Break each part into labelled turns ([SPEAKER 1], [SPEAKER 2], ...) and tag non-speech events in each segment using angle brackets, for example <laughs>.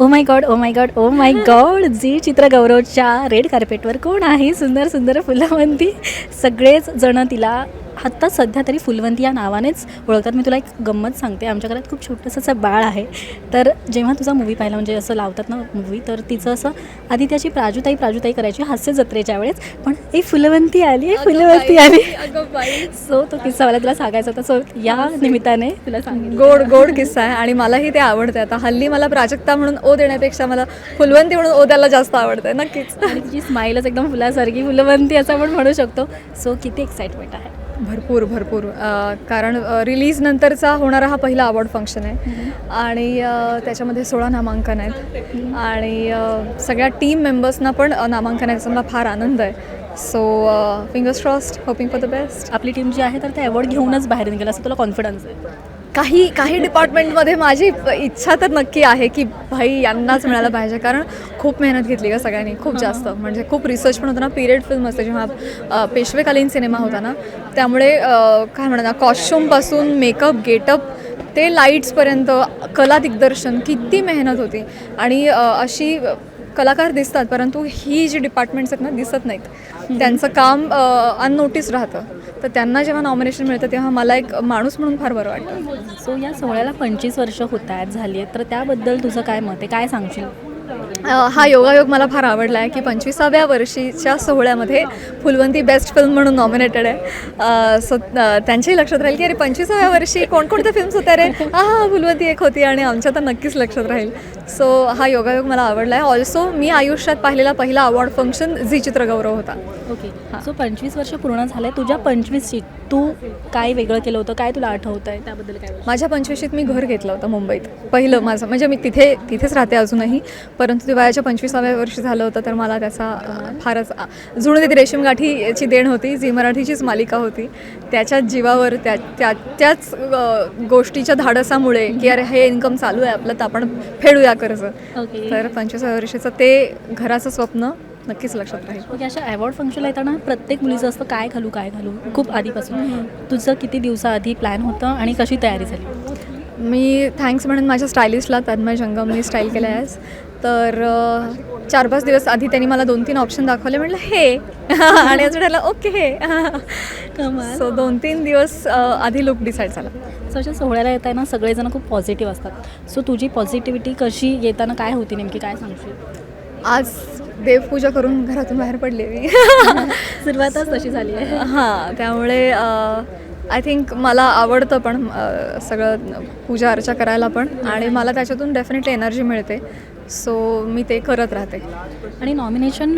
[SPEAKER 1] O my god oh my god oh my god जी चित्रगौरवच्या red कार्पेटवर कोण आहे? सुंदर सुंदर फुलवंती. सगळेच जण तिला आत्ता सध्या तरी फुलवंती या नावानेच ओळखतात. मी तुला एक गंमत सांगते. आमच्या घरात खूप छोटंसं असं बाळ आहे. तर जेव्हा तुझा मूवी पाहिला म्हणजे असं लावतात ना मूवी तर तिचं असं आधी त्याची प्राजूताई प्राजूताई करायची हास्य जत्रेच्या वेळेस. पण ए फुलवंती आली फुलवंती आली. सो तो किस्सा मला तुला सांगायचा होता. सो या निमित्ताने तुला सांगेन
[SPEAKER 2] गोड गोड किस्सा आहे आणि मलाही ते आवडते आता हल्ली मला प्राजक्ता म्हणून ओ देण्यापेक्षा मला फुलवंती म्हणून ओ द्यायला जास्त आवडते नक्कीच.
[SPEAKER 1] आणि तिची स्माईलच एकदम फुलासारखी फुलवंती असं आपण म्हणू शकतो. सो किती एक्साइटमेंट आहे.
[SPEAKER 2] भरपूर भरपूर. कारण रिलीजनंतरचा रिलीज नंतरचा होणारा हा पहिला अवॉर्ड फंक्शन आहे. आणि त्याच्यामध्ये सोळा नामांकन आहेत. आणि सगळ्या टीम मेंबर्सना पण नामांकन आहे. मला फार आनंद आहे. So fingers crossed hoping for the best
[SPEAKER 1] आपली टीम जी आहे तर ते अवॉर्ड घेऊनच बाहेर निघेल. असं तुला कॉन्फिडन्स आहे?
[SPEAKER 2] काही काही डिपार्टमेंटमध्ये माझी इच्छा तर नक्की आहे की भाई यांनाच मिळालं पाहिजे. कारण खूप मेहनत घेतली का सगळ्यांनी खूप जास्त. म्हणजे खूप रिसर्च पण होतं ना पिरियड फिल्म असते जेव्हा पेशवेकालीन सिनेमा होता ना त्यामुळे काय म्हणतात ना कॉस्ट्युमपासून मेकअप गेटअप ते लाईट्सपर्यंत कला दिग्दर्शन किती मेहनत होती. आणि अशी कलाकार दिसतात परंतु ही जी डिपार्टमेंट्स आहेत ना दिसत नाहीत. त्यांचं काम अननोटीस राहतं. तर त्यांना जेव्हा नॉमिनेशन मिळतं तेव्हा मला एक माणूस म्हणून फार बरं वाटतं.
[SPEAKER 1] सो या सोहळ्याला पंचवीस वर्ष होत आहेत झाली आहेत. तर त्याबद्दल तुझं काय मत आहे? काय सांगशील?
[SPEAKER 2] हा योगायोग मला फार आवडला आहे की पंचवीसाव्या वर्षीच्या सोहळ्यामध्ये फुलवंती बेस्ट फिल्म म्हणून नॉमिनेटेड आहे. सो त्यांच्याही लक्षात राहील की अरे पंचवीसाव्या वर्षी कोणकोणत्या फिल्म्स होत्या रे? हा हा फुलवंती एक होती आणि आमच्या तर नक्कीच लक्षात राहील. सो हा योगायोग मला आवडला आहे ऑल्सो मी आयुष्यात पाहिलेला पहिला अवॉर्ड फंक्शन झी चित्रगौरव होता.
[SPEAKER 1] ओके सो पंचवीस वर्ष पूर्ण झाले. तुझ्या पंचवीसची तू काय वेगळं केलं होतं? काय तुला आठवतं आहे? त्याबद्दल काय?
[SPEAKER 2] माझ्या पंचवीशीत मी घर घेतलं होतं मुंबईत. पहिलं माझं म्हणजे मी तिथे तिथेच राहते अजूनही. परंतु ते वयाच्या पंचवीसाव्या वर्षी झालं होतं तर मला त्याचा फारच आ, जुळून ती रेशीम गाठीची देण होती जी मराठीचीच मालिका होती. त्याच्याच जीवावर त्या त्या त्याच गोष्टीच्या धाडसामुळे की अरे हे इन्कम चालू आहे आपलं तर आपण फेडूया कर्ज. तर पंचवीसाव्या वर्षीचं ते घराचं स्वप्न नक्कीच लक्षात राहील.
[SPEAKER 1] ओके अशा अवॉर्ड फंक्शनला येताना प्रत्येक मुलीचं असतं काय घालू काय घालू? खूप आधीपासून. तुझं किती दिवसाआधी प्लॅन होतं आणि कशी तयारी झाली?
[SPEAKER 2] मी थँक्स म्हणून माझ्या स्टायलिस्टला तन्मय जंगमनी स्टाईल केलं आहे तर चार पाच दिवस आधी त्यांनी मला दोन तीन ऑप्शन दाखवले. म्हटलं हे. <laughs> आणि अजून त्याला ओके हे. सो दोन तीन दिवस आधी लुक डिसाईड झाला.
[SPEAKER 1] सो अशा सोहळ्याला येताना सगळेजण खूप पॉझिटिव्ह असतात. सो तुझी पॉझिटिव्हिटी कशी येताना काय होती नेमकी? काय सांगशील?
[SPEAKER 2] आज देवपूजा करून घरातून बाहेर पडले मी. <laughs>
[SPEAKER 1] सुरुवातच तशी झाली आहे.
[SPEAKER 2] हां त्यामुळे आय थिंक मला आवडतं पण सगळं पूजा अर्चा करायला पण. आणि मला त्याच्यातून डेफिनेटली एनर्जी मिळते. सो मी ते करत राहते.
[SPEAKER 1] आणि नॉमिनेशन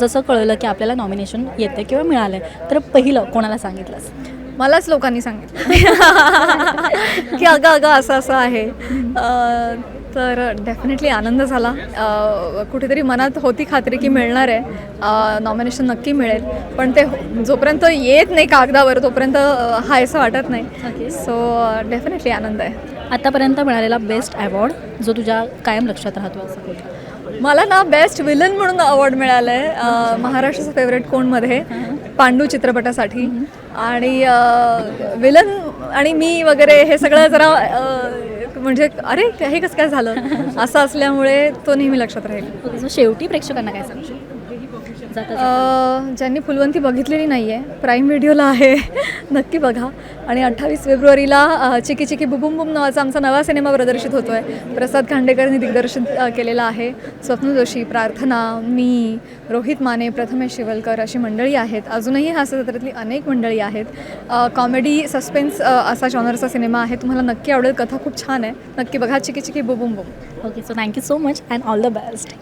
[SPEAKER 1] जसं कळलं की आपल्याला नॉमिनेशन येते किंवा मिळालं आहे तर पहिलं कोणाला सांगितलंस?
[SPEAKER 2] मलाच लोकांनी सांगितलं. <laughs> की अगं अगं असं असं आहे. तर डेफिनेटली आनंद झाला. कुठेतरी मनात होती खात्री की मिळणार आहे. नॉमिनेशन नक्की मिळेल. पण ते हो- जोपर्यंत येत नाही कागदावर तोपर्यंत अं, हायसं वाटत नाही. सो डेफिनेटली आनंद आहे.
[SPEAKER 1] आतापर्यंत मिळालेला बेस्ट अवॉर्ड जो तुझ्या कायम लक्षात राहतो असं?
[SPEAKER 2] मला ना बेस्ट विलन म्हणून अवॉर्ड मिळालं आहे महाराष्ट्राचं फेवरेट कोणमध्ये? पांडू चित्रपटासाठी. आणि विलन आणि मी वगैरे हे सगळं जरा म्हणजे अरे हे कसं काय झालं? <laughs> असं असल्यामुळे तो नेहमी लक्षात राहील.
[SPEAKER 1] शेवटी प्रेक्षकांना काय सांगशील? जाता
[SPEAKER 2] ज्यांनी फुलवंती बघितलेली नाही आहे प्राईम व्हिडिओला आहे. <laughs> नक्की बघा. आणि अठ्ठावीस फेब्रुवारीला चिकी चिकी बुबुम बुम नावाचा आमचा नवा सिनेमा प्रदर्शित होतो आहे प्रसाद खांडेकरनी दिग्दर्शित अ, केलेला आहे. स्वप्न जोशी प्रार्थना मी रोहित माने प्रथमेश शिवलकर अशी मंडळी आहेत. अजूनही हास्यजत्रेतली अनेक मंडळी आहेत. कॉमेडी सस्पेन्स असा जॉनरचा सिनेमा आहे. तुम्हाला नक्की आवडेल. कथा खूप छान आहे. नक्की बघा. चिकी चिकी बुबुम Bum
[SPEAKER 1] okay so thank you so much and all the best